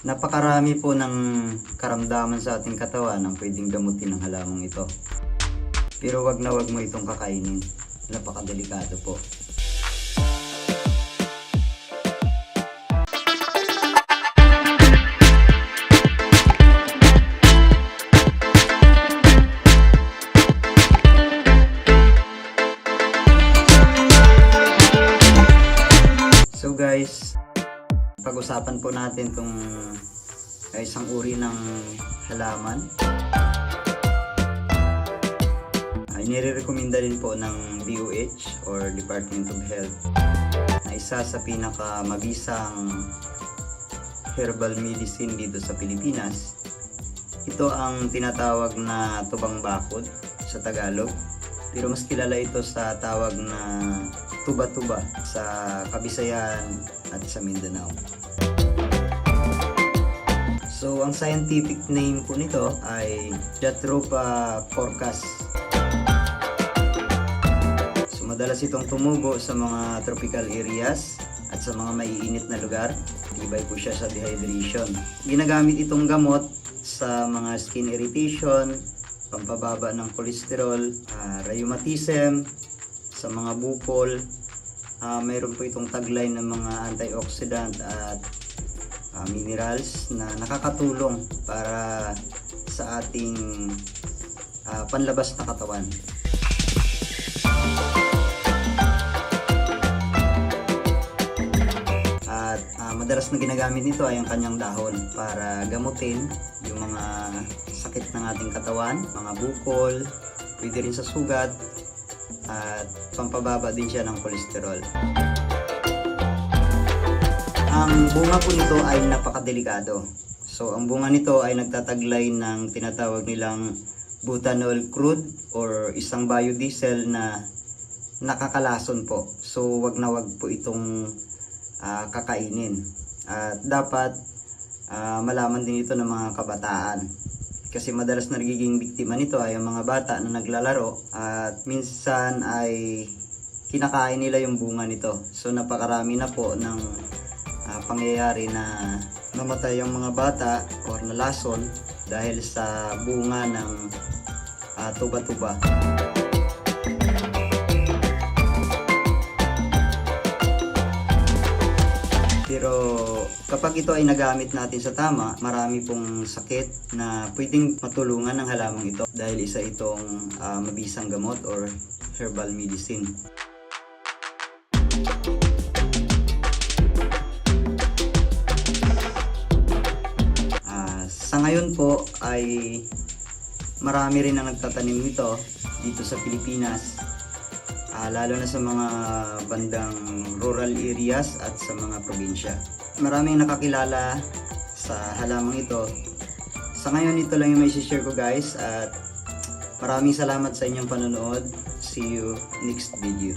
Napakarami po ng karamdaman sa ating katawan ang pwedeng gamutin ng halamang ito. Pero wag na wag mo itong kakainin. Napakadelikado po. So guys, pag-usapan po natin itong isang uri ng halaman. Ay nire-recommenda din po ng DOH or Department of Health na isa sa pinaka mabisang herbal medicine dito sa Pilipinas. Ito ang tinatawag na tubang bakod sa Tagalog. Pero mas kilala ito sa tawag na tuba-tuba sa Kabisayan at sa Mindanao. So, ang scientific name po nito ay Jatropha porcas. So, madalas itong tumubo sa mga tropical areas at sa mga maiinit na lugar. Tibay po siya sa dehydration. Ginagamit itong gamot sa mga skin irritation, pampababa ng cholesterol, ah, rheumatism, sa mga bukol. Ah, mayroon po itong tagline ng mga antioxidant at ah, minerals na nakakatulong para sa ating ah, panlabas na katawan. At ah, madalas na ginagamit nito ay ang kanyang dahon para gamutin yung mga sakit ng ating katawan, mga bukol, pwede rin sa sugat, at pampababa din siya ng kolesterol. Ang bunga po nito ay napakadelikado. So, ang bunga nito ay nagtataglay ng tinatawag nilang butanol crude or isang biodiesel na nakakalason po. So, wag na wag po itong ah, kakainin. At dapat ah, malaman din ito ng mga kabataan. Kasi madalas na nagiging biktima nito ay ang mga bata na naglalaro at minsan ay kinakain nila yung bunga nito. So napakarami na po ng ah, pangyayari na namatay yung mga bata or nalason dahil sa bunga ng ah, tuba-tuba. Kapag ito ay nagamit natin sa tama, marami pong sakit na pwedeng matulungan ng halamang ito dahil isa itong ah, mabisang gamot or herbal medicine. Ah, sa ngayon po ay marami rin ang nagtatanim nito dito sa Pilipinas Ah, lalo na sa mga bandang rural areas at sa mga probinsya. Maraming nakakilala sa halamang ito. Sa ngayon ito lang yung may share ko guys at maraming salamat sa inyong panonood. See you next video.